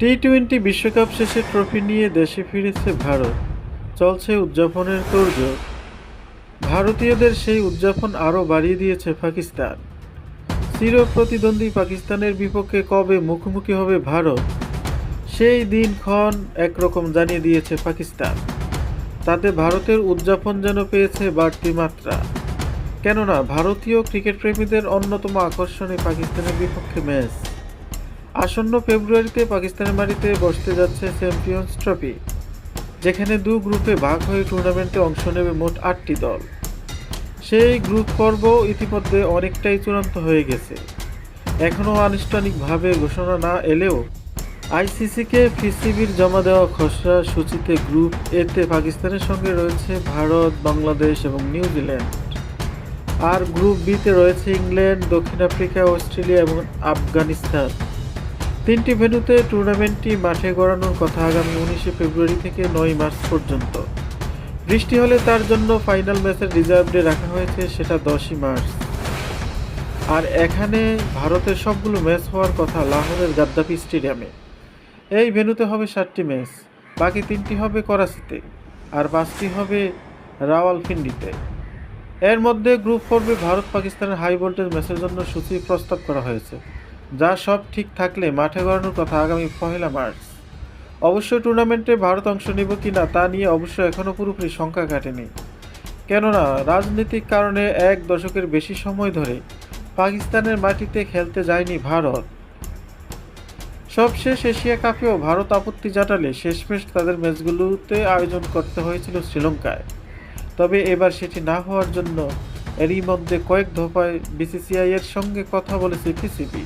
T twenty বিশ্বকাপ শেষে trophy নিয়ে দেশে ফিরেছে ভারত। চলছে উদযাপনের তোড়জোড়। ভারতীয়দের সেই উদযাপন আরও বাড়িয়ে দিয়েছে পাকিস্তান। চির প্রতিদ্বন্দ্বী পাকিস্তানের বিপক্ষে কবে মুখোমুখি হবে ভারত, সেই দিনক্ষণ একরকম জানিয়ে দিয়েছে পাকিস্তান। তাতে ভারতের উদযাপন যেন পেয়েছে বাড়তি মাত্রা। কেননা, ভারতীয় ক্রিকেট প্রেমীদের অন্যতম আকর্ষণে পাকিস্তানের বিপক্ষে ম্যাচ। আসন্ন ফেব্রুয়ারিতে পাকিস্তানের মাটিতে বসতে যাচ্ছে চ্যাম্পিয়ন্স ট্রফি যেখানে দু গ্রুপে ভাগ হয়ে টুর্নামেন্টে অংশ নেবে মোট আটটি দল। সেই গ্রুপ পর্ব ইতিমধ্যে অনেকটাই চূড়ান্ত হয়ে গেছে। এখনও আনুষ্ঠানিকভাবে ঘোষণা না এলেও আইসিসিকে পিসিবির জমা দেওয়া খসড়া সূচিতে গ্রুপ এতে পাকিস্তানের সঙ্গে রয়েছে ভারত, বাংলাদেশ এবং নিউজিল্যান্ড আর গ্রুপ বিতে রয়েছে ইংল্যান্ড, দক্ষিণ আফ্রিকা, অস্ট্রেলিয়া এবং আফগানিস্তান। তিনটি ভেন্যুতে টুর্নামেন্টটি মাঠে গড়ানোর কথা আগামী উনিশে ফেব্রুয়ারি থেকে নয় মার্চ পর্যন্ত। বৃষ্টি হলে তার জন্য ফাইনাল ম্যাচের রিজার্ভ ডে রাখা হয়েছে সেটা দশই মার্চ। আর এখানে ভারতের সবগুলো ম্যাচ হওয়ার কথা লাহোরের গাদ্দাফি স্টেডিয়ামে। এই ভেন্যুতে হবে সাতটি ম্যাচ, বাকি তিনটি হবে করাচিতে, আর পাঁচটি হবে রাওয়ালপিন্ডিতে। এর মধ্যে গ্রুপ পর্বে ভারত পাকিস্তানের হাই ভোল্টেজ ম্যাচের জন্য সূচি প্রস্তাব করা হয়েছে। যা সব ঠিক থাকলে মাঠে গড়ানোর কথা আগামী পহেলা মার্চ। অবশ্য টুর্নামেন্টে ভারত অংশ নেব কি না তা নিয়ে অবশ্য এখনও পুরোপুরি সংখ্যা কাটেনি। কেননা, রাজনৈতিক কারণে এক দশকের বেশি সময় ধরে পাকিস্তানের মাটিতে খেলতে যায়নি ভারত। সবশেষ এশিয়া কাপেও ভারত আপত্তি জানালে শেষমেশ তাদের ম্যাচগুলোতে আয়োজন করতে হয়েছিল শ্রীলঙ্কায়। তবে এবার সেটি না হওয়ার জন্য এরই মধ্যে কয়েক দফায় বিসিসিআই এর সঙ্গে কথা বলেছে পিসিবি